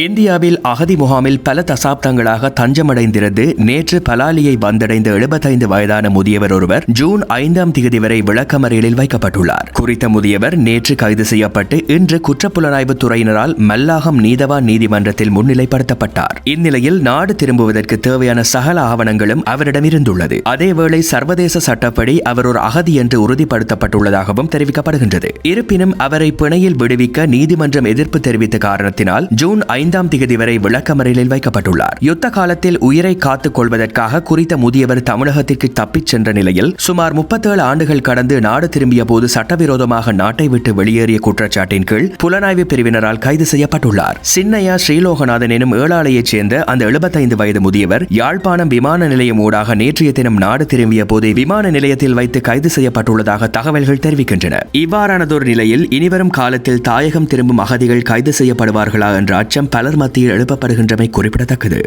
இந்தியாவில் அகதி முகாமில் பல தசாப்தங்களாக தஞ்சமடைந்திருந்து நேற்று பலாலியை வந்தடைந்த எழுபத்தைந்து வயதான முதியவர் ஒருவர் ஜூன் ஐந்தாம் தேதி வரை விளக்கமறியலில் வைக்கப்பட்டுள்ளார். குறித்த முதியவர் நேற்று கைது செய்யப்பட்டு இன்று குற்றப்புலனாய்வு துறையினரால் மல்லாகம் நீதவான் நீதிமன்றத்தில் முன்னிலைப்படுத்தப்பட்டார். இந்நிலையில் நாடு திரும்புவதற்கு தேவையான சகல ஆவணங்களும் அவரிடம் இருந்துள்ளது அதேவேளை சர்வதேச சட்டப்படி அவர் ஒரு அகதி என்று உறுதிப்படுத்தப்பட்டுள்ளதாகவும் தெரிவிக்கப்படுகின்றது. இருப்பினும் அவரை பிணையில் விடுவிக்க நீதிமன்றம் எதிர்ப்பு தெரிவித்த காரணத்தினால் ஜூன் ஐந்து ஐந்தாம் திகதி வரை விளக்கமறியலில் வைக்கப்பட்டுள்ளார். யுத்த காலத்தில் உயிரை காத்துக் கொள்வதற்காக குறித்த முதியவர் தமிழகத்திற்கு தப்பிச் சென்ற நிலையில் சுமார் முப்பத்தேழு ஆண்டுகள் கடந்து நாடு திரும்பிய போது சட்டவிரோதமாக நாட்டை விட்டு வெளியேறிய குற்றச்சாட்டின் கீழ் புலனாய்வு பிரிவினரால் கைது செய்யப்பட்டுள்ளார். சின்னையா ஸ்ரீலோகநாதன் எனும் ஏழாலையைச் சேர்ந்த அந்த எழுபத்தைந்து வயது முதியவர் யாழ்ப்பாணம் விமான நிலையம் ஊடாக நேற்றைய தினம் நாடு திரும்பிய போது விமான நிலையத்தில் வைத்து கைது செய்யப்பட்டுள்ளதாக தகவல்கள் தெரிவிக்கின்றன. இவ்வாறானதொரு நிலையில் இனிவரும் காலத்தில் தாயகம் திரும்பும் அகதிகள் கைது செய்யப்படுவார்களா என்ற அச்சம் பலர் மத்தியில் எழுப்பப்படுகின்றமை குறிப்பிடத்தக்கது.